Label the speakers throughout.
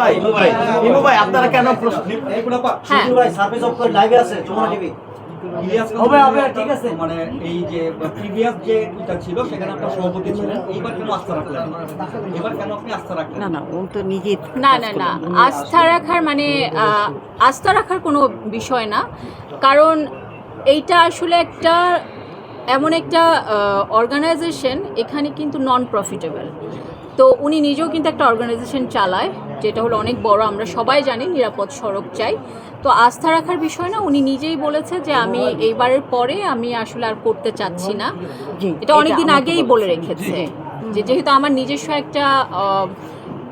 Speaker 1: ভাই ইমু ভাই আপনারা কেন প্রশ্ন
Speaker 2: সার্ভিস অফ করে লাইভে আছে যমুনা টিভি।
Speaker 1: হবে, হবে, ঠিক আছে।
Speaker 3: মানে এই যে প্রিভিয়াস যে এটা ছিল সেখানে আপনার সভাপতি ছিলেন এইবার কেন আস্থা রাখলেন? এবার কেন আপনি আস্থা রাখলেন?
Speaker 4: না না ও তো নিজে
Speaker 5: না না না আস্থা রাখার মানে আস্থা রাখার কোনো বিষয় না। কারণ এইটা আসলে একটা এমন একটা অর্গানাইজেশন এখানে কিন্তু নন প্রফিটেবল তো উনি নিজেও কিন্তু একটা অর্গানাইজেশন চালায়। যেটা হলো অনেক বড় আমরা সবাই জানি নিরাপদ সড়ক চাই। তো আস্থা রাখার বিষয় না উনি নিজেই বলেছে যে আমি এইবারের পরে আমি আসলে আর করতে চাচ্ছি না। এটা
Speaker 4: অনেকদিন
Speaker 5: আগেই বলে রেখেছে। যে যেহেতু আমার নিজস্ব একটা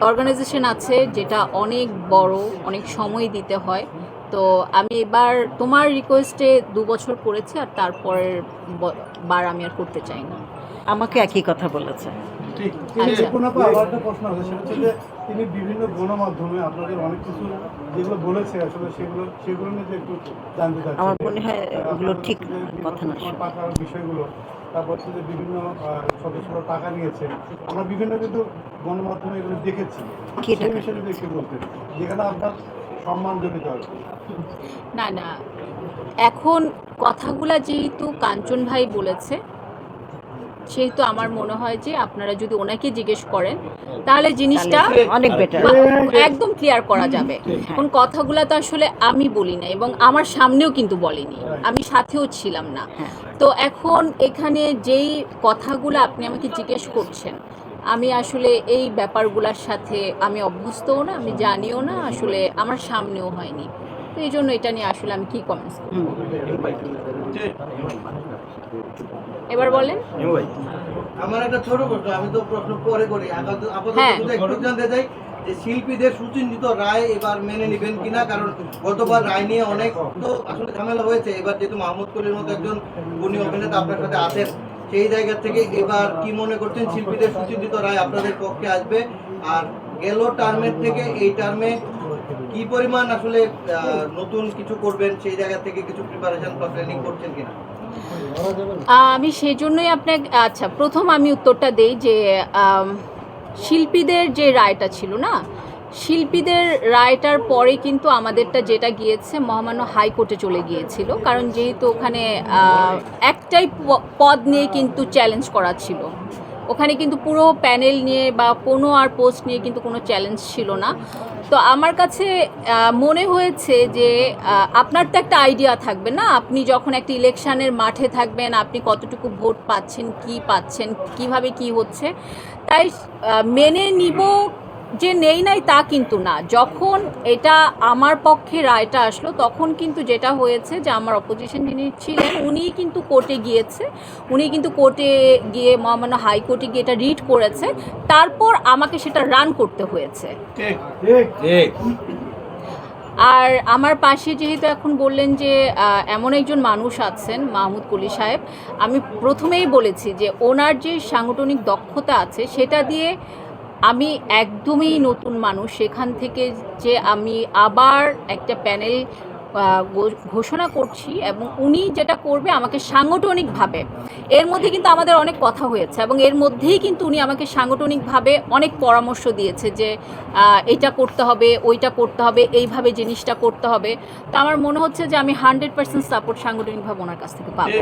Speaker 5: অর্গানাইজেশন আছে যেটা অনেক বড় অনেক সময় দিতে হয়। তো আমি এবার তোমার রিকোয়েস্টে দু বছর করেছি আর তারপরের বার আমি আর করতে চাই না।
Speaker 4: আমাকে একই কথা বলেছে।
Speaker 5: আচ্ছা।
Speaker 6: কোনো আমার একটা প্রশ্ন আছে সেটা হচ্ছে যে তিনি বিভিন্ন গণমাধ্যমে আপনাদের অনেক কিছু যেগুলো বলেছে আসলে সেগুলো সেগুলো নিয়ে একটু জানতে চাচ্ছি।
Speaker 4: আমার মনে হয় ওগুলো ঠিক কথা না
Speaker 6: বিভিন্ন বিষয়গুলো তারপর হচ্ছে যে বিভিন্ন আহ, সদস্যরা টাকা নিয়েছে আমরা বিভিন্ন কিন্তু গণমাধ্যমে এগুলো দেখেছি। সেই? বিষয়ে যদি একটু বলতেন। যেখানে আপনার সম্মানজনিত আর
Speaker 5: না না। এখন কথাগুলা যেহেতু কাঞ্চন ভাই বলেছে সেহেতু আমার মনে হয় যে আপনারা যদি ওনাকে জিজ্ঞেস করেন তাহলে জিনিসটা
Speaker 4: অনেক বেটার
Speaker 5: একদম ক্লিয়ার করা যাবে। কোন কথাগুলো তো আসলে আমি বলি না এবং আমার সামনেও কিন্তু বলিনি। আমি সাথেও ছিলাম না।
Speaker 4: হ্যাঁ।
Speaker 5: তো এখন এখানে যেই কথাগুলো আপনি আমাকে জিজ্ঞেস করছেন আমি আসলে এই ব্যাপারগুলোর সাথে আমি অভ্যস্তও না আমি জানিও না আসলে আমার সামনেও হয়নি। তো এই জন্য এটা নিয়ে আসলে আমি কি কমেন্টস করব? এবার বলেন।
Speaker 2: আমার একটা ছোট প্রশ্ন আমি তো প্রশ্ন পরে করি। আপাতত
Speaker 5: হ্যাঁ।
Speaker 2: একটু জানতে চাই যে শিল্পীদের সুচিন্তিত রায় এবার মেনে নেবেন কিনা? কারণ গতবার রায় নিয়ে অনেক তো আসলে ঝামেলা হয়েছে। এবার যেহেতু মাহমুদ কলির মতো একজন গুণী অভিনেতা আপনার সাথে আছেন সেই জায়গা থেকে এবার কি মনে করছেন শিল্পীদের সুচিন্তিত রায় আপনাদের পক্ষে আসবে? আর গেল টার্মের থেকে এই টার্মে কি পরিমাণ আসলে নতুন কিছু করবেন? সেই জায়গা থেকে কিছু প্রিপারেশন বা করছেন কিনা?
Speaker 5: আমি সেই জন্যই আপনাকে আচ্ছা প্রথম আমি উত্তরটা দেই যে শিল্পীদের যে রায়টা ছিল না, শিল্পীদের রায়টার পরে কিন্তু আমাদেরটা যেটা গিয়েছে, মহামান্য হাইকোর্টে চলে গিয়েছিল। কারণ যেহেতু ওখানে একটাই পদ নিয়ে কিন্তু চ্যালেঞ্জ করা ছিল। ওখানে কিন্তু পুরো প্যানেল নিয়ে বা কোনো আর পোস্ট নিয়ে কিন্তু কোনো চ্যালেঞ্জ ছিল না। তো আমার কাছে মনে হয়েছে যে আপনার তো একটা আইডিয়া থাকবে না? আপনি যখন একটা ইলেকশানের মাঠে থাকবেন, আপনি কতটুকু ভোট পাচ্ছেন, কি পাচ্ছেন, কীভাবে কি হচ্ছে? তাই মেনে নিব যে নেই নাই তা কিন্তু না। যখন এটা আমার পক্ষে রায়টা আসলো, তখন কিন্তু যেটা হয়েছে যে আমার অপোজিশন যিনি ছিলেন, উনিই কিন্তু কোর্টে গিয়েছে। উনি কিন্তু কোর্টে গিয়ে মহামান্য হাইকোর্টে গিয়ে এটা রিড করেছে। তারপর আমাকে সেটা রান করতে হয়েছে। আর আমার পাশে যেহেতু এখন বললেন যে এমন একজন মানুষ আছেন, মাহমুদ কলি সাহেব, আমি প্রথমেই বলেছি যে, ওনার যে সাংগঠনিক দক্ষতা আছে, সেটা দিয়ে আমি একদমই নতুন মানুষ। সেখান থেকে যে আমি আবার একটা প্যানেল ঘোষণা করছি এবং উনি যেটা করবে আমাকে সাংগঠনিকভাবে। এর মধ্যে কিন্তু আমাদের অনেক কথা হয়েছে এবং এর মধ্যেই কিন্তু উনি আমাকে সাংগঠনিকভাবে অনেক পরামর্শ দিয়েছে যে এটা করতে হবে, ওইটা করতে হবে, এইভাবে জিনিসটা করতে হবে। তো আমার মনে হচ্ছে যে আমি হান্ড্রেড পার্সেন্ট সাপোর্ট সাংগঠনিকভাবে ওনার কাছ থেকে পাবো।